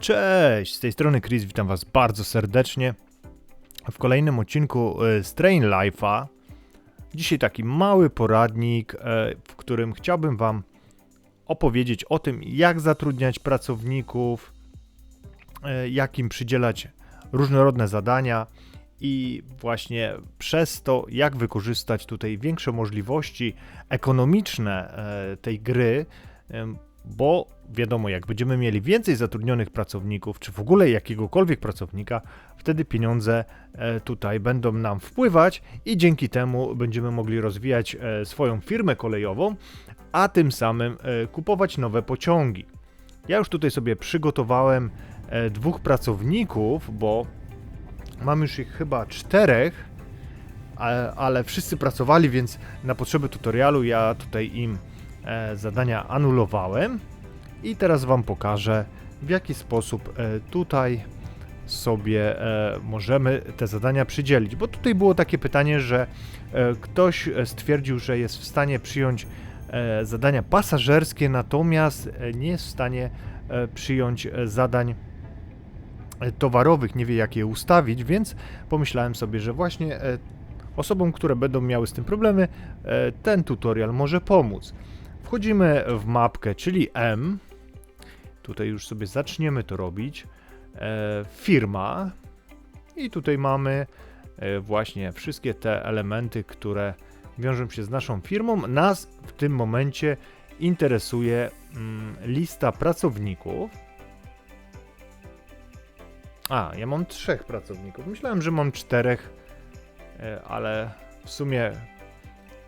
Cześć, z tej strony Chris, witam Was bardzo serdecznie w kolejnym odcinku e, Strain Life'a. Dzisiaj taki mały poradnik, e, w którym chciałbym Wam opowiedzieć o tym, jak zatrudniać pracowników, e, jak im przydzielać różnorodne zadania i właśnie przez to, jak wykorzystać tutaj większe możliwości ekonomiczne tej gry, bo wiadomo, jak będziemy mieli więcej zatrudnionych pracowników, czy w ogóle jakiegokolwiek pracownika, wtedy pieniądze e, tutaj będą nam wpływać i dzięki temu będziemy mogli rozwijać e, swoją firmę kolejową, a tym samym e, kupować nowe pociągi. Ja już tutaj sobie przygotowałem dwóch pracowników, bo mam już ich chyba czterech, ale wszyscy pracowali, więc na potrzeby tutorialu ja tutaj im zadania anulowałem i teraz Wam pokażę w jaki sposób e, tutaj sobie e, możemy te zadania przydzielić, bo tutaj było takie pytanie, że ktoś stwierdził, że jest w stanie przyjąć zadania pasażerskie, natomiast nie jest w stanie przyjąć zadań towarowych, nie wie jak je ustawić, więc pomyślałem sobie, że właśnie osobom, które będą miały z tym problemy, ten tutorial może pomóc. Wchodzimy w mapkę, czyli M. Tutaj już sobie zaczniemy to robić. E, firma. I tutaj mamy e, właśnie wszystkie te elementy, które wiążą się z naszą firmą. Nas w tym momencie interesuje mm, lista pracowników. A, ja mam trzech pracowników. Myślałem, że mam czterech, e, ale w sumie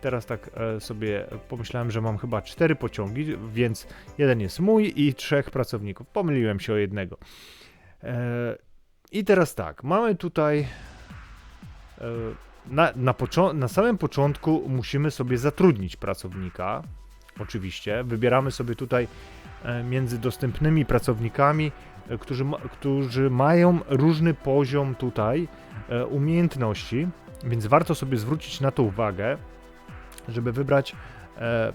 Teraz tak e, sobie pomyślałem, że mam chyba cztery pociągi, więc jeden jest mój i trzech pracowników. Pomyliłem się o jednego. E, I teraz tak, mamy tutaj e, na, na, na samym początku musimy sobie zatrudnić pracownika. Oczywiście, wybieramy sobie tutaj między dostępnymi pracownikami, którzy, którzy mają różny poziom tutaj umiejętności, więc warto sobie zwrócić na to uwagę żeby wybrać e,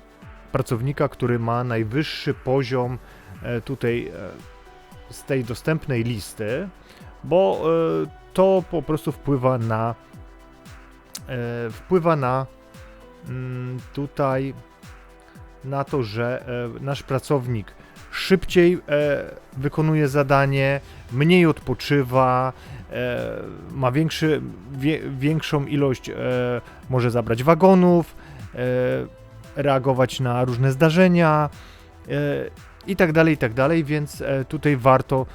pracownika, który ma najwyższy poziom e, tutaj e, z tej dostępnej listy, bo to po prostu wpływa na wpływa na mm, tutaj na to, że nasz pracownik szybciej wykonuje zadanie, mniej odpoczywa, ma większy, większą ilość, może zabrać wagonów, reagować na różne zdarzenia e, i tak dalej, i tak dalej, więc e, tutaj warto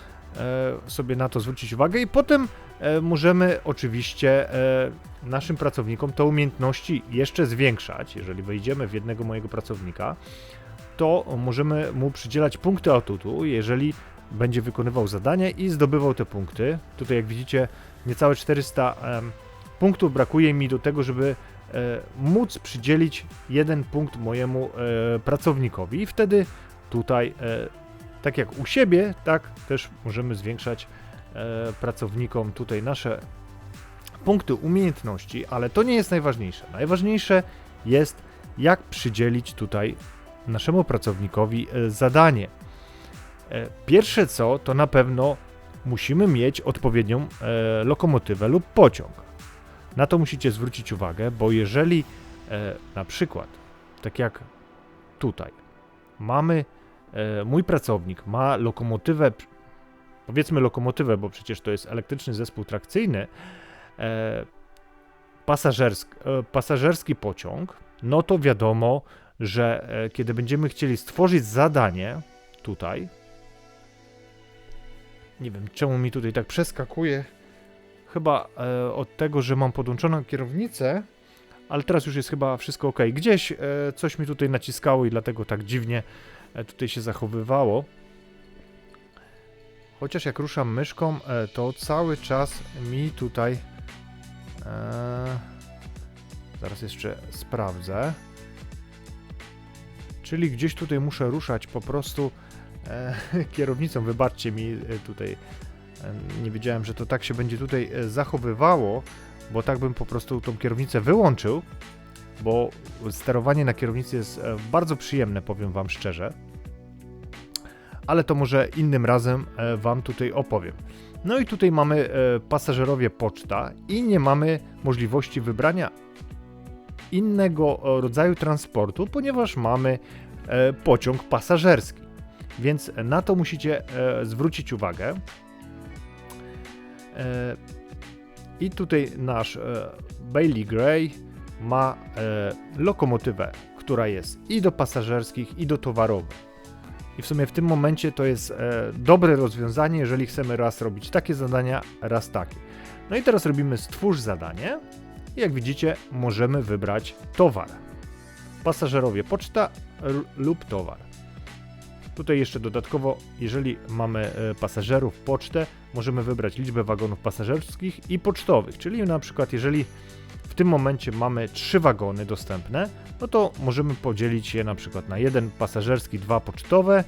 sobie na to zwrócić uwagę i potem możemy oczywiście naszym pracownikom te umiejętności jeszcze zwiększać. Jeżeli wejdziemy w jednego mojego pracownika, to możemy mu przydzielać punkty atutu, jeżeli będzie wykonywał zadania i zdobywał te punkty. Tutaj jak widzicie niecałe 400 punktów brakuje mi do tego, żeby E, móc przydzielić jeden punkt mojemu e, pracownikowi i wtedy tutaj, e, tak jak u siebie, tak też możemy zwiększać pracownikom tutaj nasze punkty umiejętności, ale to nie jest najważniejsze. Najważniejsze jest, jak przydzielić tutaj naszemu pracownikowi zadanie. Pierwsze co, to na pewno musimy mieć odpowiednią lokomotywę lub pociąg. Na to musicie zwrócić uwagę, bo jeżeli e, na przykład, tak jak tutaj, mamy, e, mój pracownik ma lokomotywę, powiedzmy lokomotywę, bo przecież to jest elektryczny zespół trakcyjny, e, pasażerski, e, pasażerski pociąg, no to wiadomo, że e, kiedy będziemy chcieli stworzyć zadanie tutaj, nie wiem czemu mi tutaj tak przeskakuje, chyba e, od tego, że mam podłączoną kierownicę, ale teraz już jest chyba wszystko ok. Gdzieś e, coś mi tutaj naciskało i dlatego tak dziwnie e, tutaj się zachowywało. Chociaż jak ruszam myszką, e, to cały czas mi tutaj... E, zaraz jeszcze sprawdzę. Czyli gdzieś tutaj muszę ruszać po prostu e, kierownicą. Wybaczcie mi tutaj nie wiedziałem, że to tak się będzie tutaj e, zachowywało, bo tak bym po prostu tą kierownicę wyłączył, bo sterowanie na kierownicy jest e, bardzo przyjemne, powiem Wam szczerze. ale to może innym razem e, Wam tutaj opowiem. No i tutaj mamy pasażerowie poczta i nie mamy możliwości wybrania innego rodzaju transportu, ponieważ mamy pociąg pasażerski. Więc na to musicie zwrócić uwagę. I tutaj nasz Bailey Gray ma lokomotywę, która jest i do pasażerskich, i do towarowych. I w sumie w tym momencie to jest e, dobre rozwiązanie, jeżeli chcemy raz robić takie zadania, raz takie. No i teraz robimy stwórz zadanie. I jak widzicie, możemy wybrać towar. Pasażerowie poczta lub towar. Tutaj jeszcze dodatkowo, jeżeli mamy e, pasażerów pocztę, możemy wybrać liczbę wagonów pasażerskich i pocztowych, czyli na przykład jeżeli w tym momencie mamy trzy wagony dostępne, no to możemy podzielić je na przykład na jeden pasażerski, dwa pocztowe,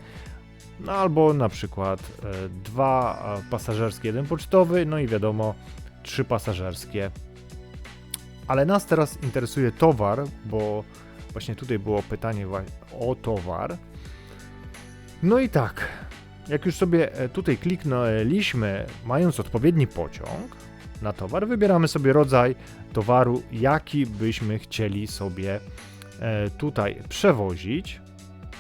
no albo na przykład e, dwa pasażerskie, jeden pocztowy, no i wiadomo, trzy pasażerskie. Ale nas teraz interesuje towar, bo właśnie tutaj było pytanie o towar. No i tak, jak już sobie e, tutaj kliknęliśmy, mając odpowiedni pociąg, na towar. Wybieramy sobie rodzaj towaru, jaki byśmy chcieli sobie e, tutaj przewozić.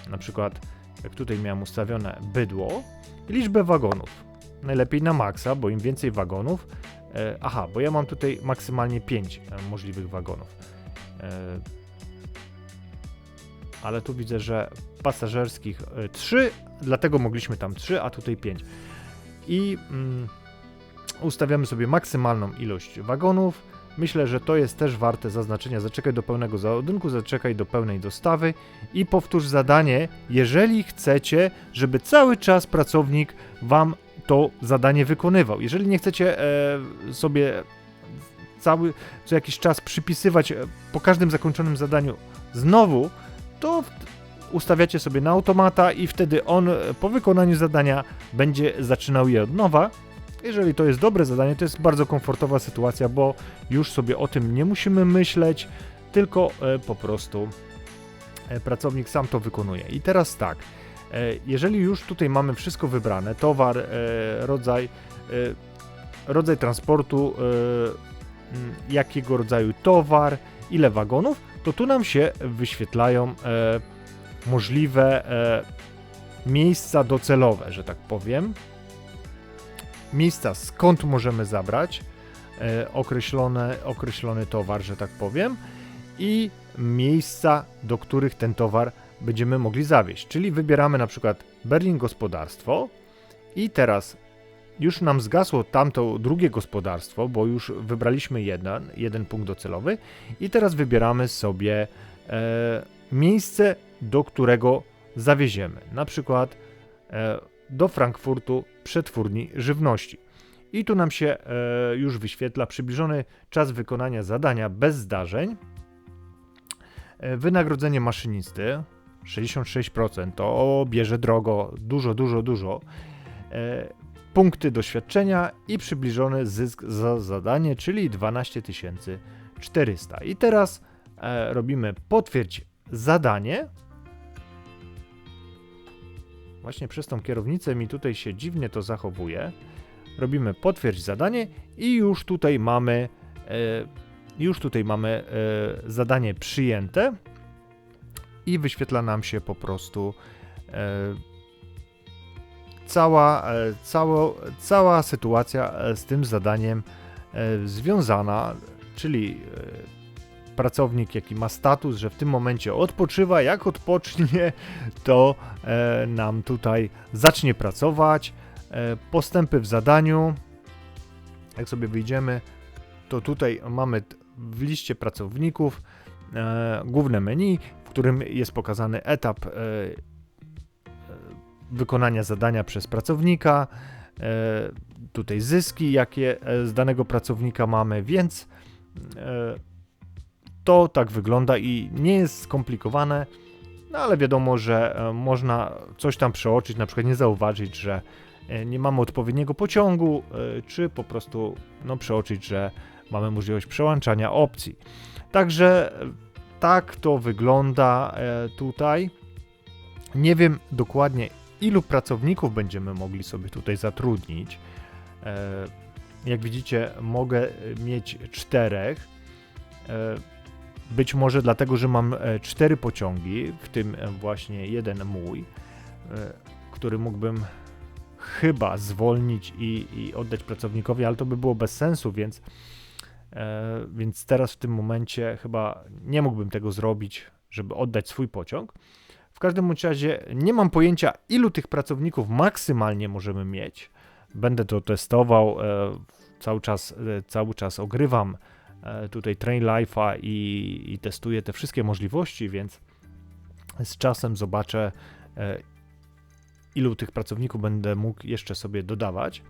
Na przykład, jak tutaj miałem ustawione bydło liczbę wagonów. Najlepiej na maksa, bo im więcej wagonów. E, aha, bo ja mam tutaj maksymalnie 5 e, możliwych wagonów. Ale tu widzę, że pasażerskich 3, dlatego mogliśmy tam 3, a tutaj 5. I mm, ustawiamy sobie maksymalną ilość wagonów. Myślę, że to jest też warte zaznaczenia. Zaczekaj do pełnego załadunku, zaczekaj do pełnej dostawy i powtórz zadanie, jeżeli chcecie, żeby cały czas pracownik Wam to zadanie wykonywał. Jeżeli nie chcecie e, sobie cały co jakiś czas przypisywać e, po każdym zakończonym zadaniu znowu, to ustawiacie sobie na automata i wtedy on po wykonaniu zadania będzie zaczynał je od nowa jeżeli to jest dobre zadanie, to jest bardzo komfortowa sytuacja, bo już sobie o tym nie musimy myśleć, tylko e, po prostu e, pracownik sam to wykonuje. I teraz tak, e, jeżeli już tutaj mamy wszystko wybrane, towar, rodzaj, rodzaj transportu, jakiego rodzaju towar, ile wagonów, to tu nam się wyświetlają możliwe miejsca docelowe, że tak powiem miejsca, skąd możemy zabrać e, określone, określony towar, że tak powiem, i miejsca, do których ten towar będziemy mogli zawieźć. Czyli wybieramy na przykład Berlin gospodarstwo i teraz już nam zgasło tamto drugie gospodarstwo, bo już wybraliśmy jeden, jeden punkt docelowy i teraz wybieramy sobie e, miejsce, do którego zawieziemy. Na przykład e, do Frankfurtu przetwórni żywności. I tu nam się e, już wyświetla przybliżony czas wykonania zadania bez zdarzeń. E, wynagrodzenie maszynisty 66%, to bierze drogo, dużo, dużo, dużo. Punkty doświadczenia i przybliżony zysk za zadanie, czyli 12 400. I teraz robimy potwierdź zadanie Właśnie przez tą kierownicę mi tutaj się dziwnie to zachowuje. Robimy potwierdź zadanie i już tutaj mamy e, już tutaj mamy e, zadanie przyjęte i wyświetla nam się po prostu e, cała, e, cała, sytuacja e, z tym zadaniem e, związana, czyli pracownik, jaki ma status, że w tym momencie odpoczywa, jak odpocznie, to e, nam tutaj zacznie pracować. E, postępy w zadaniu, jak sobie wyjdziemy, to tutaj mamy w liście pracowników e, główne menu, w którym jest pokazany etap e, e, wykonania zadania przez pracownika, e, tutaj zyski, jakie z danego pracownika mamy, więc to tak wygląda i nie jest skomplikowane, no ale wiadomo, że e, można coś tam przeoczyć, na przykład nie zauważyć, że e, nie mamy odpowiedniego pociągu, e, czy po prostu no, przeoczyć, że mamy możliwość przełączania opcji. Także tak to wygląda tutaj. Nie wiem dokładnie, ilu pracowników będziemy mogli sobie tutaj zatrudnić. Jak widzicie, mogę mieć czterech. Być może dlatego, że mam e, cztery pociągi, w tym e, właśnie jeden mój, e, który mógłbym chyba zwolnić i, i oddać pracownikowi, ale to by było bez sensu, więc, więc teraz w tym momencie chyba nie mógłbym tego zrobić, żeby oddać swój pociąg. W każdym razie nie mam pojęcia, ilu tych pracowników maksymalnie możemy mieć. Będę to testował, cały czas, cały czas ogrywam tutaj Train Life'a i, i testuję te wszystkie możliwości, więc z czasem zobaczę, e, ilu tych pracowników będę mógł jeszcze sobie dodawać.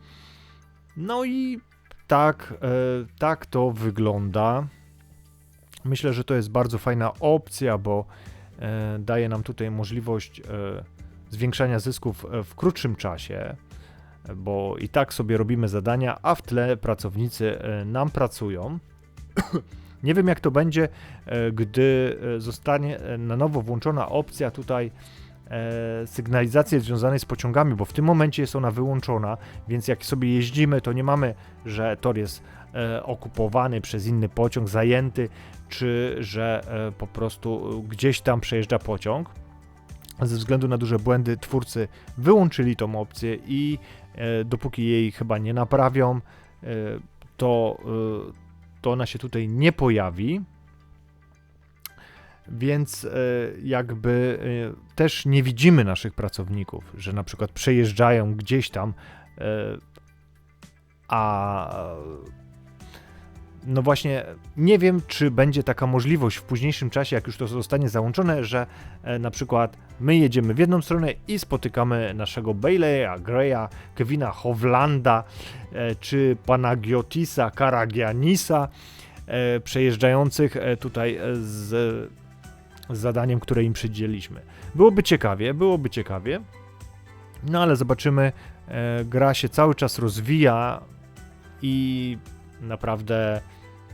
No i tak, e, tak to wygląda. Myślę, że to jest bardzo fajna opcja, bo e, daje nam tutaj możliwość e, zwiększania zysków e, w krótszym czasie, bo i tak sobie robimy zadania, a w tle pracownicy e, nam pracują. Nie wiem, jak to będzie, e, gdy e, zostanie e, na nowo włączona opcja tutaj sygnalizacji związanej z pociągami, bo w tym momencie jest ona wyłączona, więc jak sobie jeździmy, to nie mamy, że tor jest okupowany przez inny pociąg, zajęty, czy że po prostu gdzieś tam przejeżdża pociąg. Ze względu na duże błędy twórcy wyłączyli tą opcję i dopóki jej chyba nie naprawią, to, to ona się tutaj nie pojawi. Więc e, jakby e, też nie widzimy naszych pracowników, że na przykład przejeżdżają gdzieś tam, e, a no właśnie nie wiem, czy będzie taka możliwość w późniejszym czasie, jak już to zostanie załączone, że e, na przykład my jedziemy w jedną stronę i spotykamy naszego Baileya, Greya, Kevina Hovlanda, e, czy pana Giotisa Karagianisa, e, przejeżdżających tutaj z, zadaniem, które im przydzieliśmy. Byłoby ciekawie, byłoby ciekawie, no ale zobaczymy, gra się cały czas rozwija i naprawdę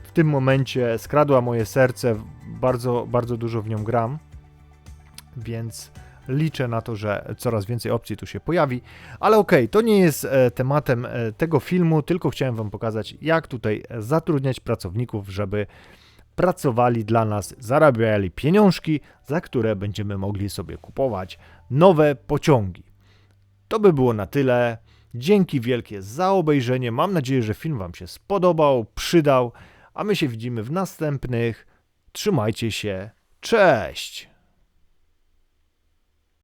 w tym momencie skradła moje serce, bardzo, bardzo dużo w nią gram, więc liczę na to, że coraz więcej opcji tu się pojawi, ale okej, to nie jest e, tematem e, tego filmu, tylko chciałem Wam pokazać, jak tutaj zatrudniać pracowników, żeby pracowali dla nas, zarabiali pieniążki, za które będziemy mogli sobie kupować nowe pociągi. To by było na tyle. Dzięki wielkie za obejrzenie. Mam nadzieję, że film Wam się spodobał, przydał, a my się widzimy w następnych. Trzymajcie się. Cześć!